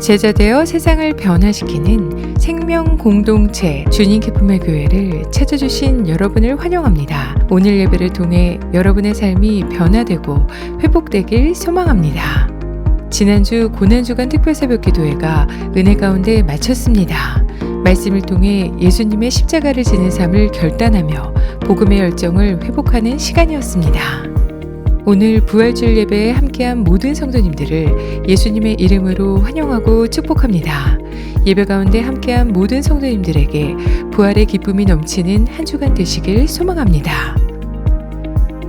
제자되어 세상을 변화시키는 생명 공동체 주님 기쁨의 교회를 찾아주신 여러분을 환영합니다. 오늘 예배를 통해 여러분의 삶이 변화되고 회복되길 소망합니다. 지난주 고난주간 특별새벽 기도회가 은혜 가운데 마쳤습니다. 말씀을 통해 예수님의 십자가를 지는 삶을 결단하며 복음의 열정을 회복하는 시간이었습니다. 오늘 부활주일 예배에 함께한 모든 성도님들을 예수님의 이름으로 환영하고 축복합니다. 예배 가운데 함께한 모든 성도님들에게 부활의 기쁨이 넘치는 한 주간 되시길 소망합니다.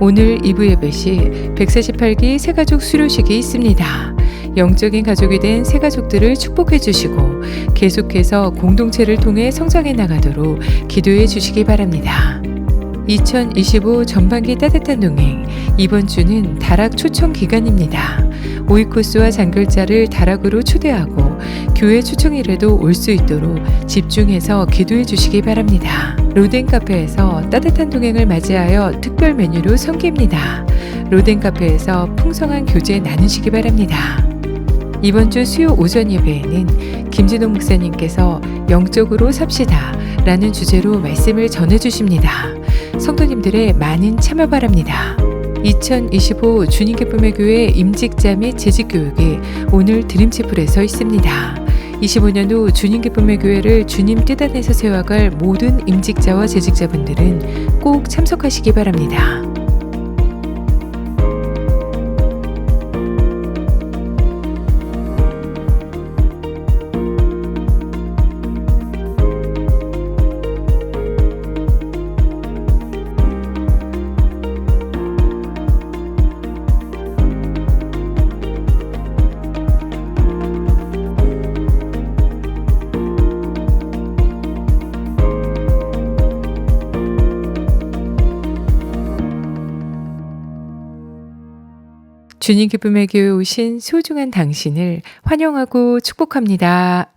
오늘 2부 예배 시 148기 새가족 수료식이 있습니다. 영적인 가족이 된 새가족들을 축복해 주시고 계속해서 공동체를 통해 성장해 나가도록 기도해 주시기 바랍니다. 2025 전반기 따뜻한 동행 이번 주는 다락 초청 기간입니다. 오이코스와 장글자를 다락으로 초대하고 교회 초청일에도 올 수 있도록 집중해서 기도해 주시기 바랍니다. 로덴 카페에서 따뜻한 동행을 맞이하여 특별 메뉴로 섬깁니다. 로덴 카페에서 풍성한 교제 나누시기 바랍니다. 이번 주 수요 오전 예배에는 김진동 목사님께서 영적으로 삽시다 라는 주제로 말씀을 전해 주십니다. 성도님들의 많은 참여 바랍니다. 2025 주님 기쁨의 교회 임직자 및 재직 교육이 오늘 드림치플에서 있습니다. 25년 후 주님 기쁨의 교회를 주님 뜻 안에서 세워갈 모든 임직자와 재직자분들은 꼭 참석하시기 바랍니다. 주님 기쁨의 교회 오신 소중한 당신을 환영하고 축복합니다.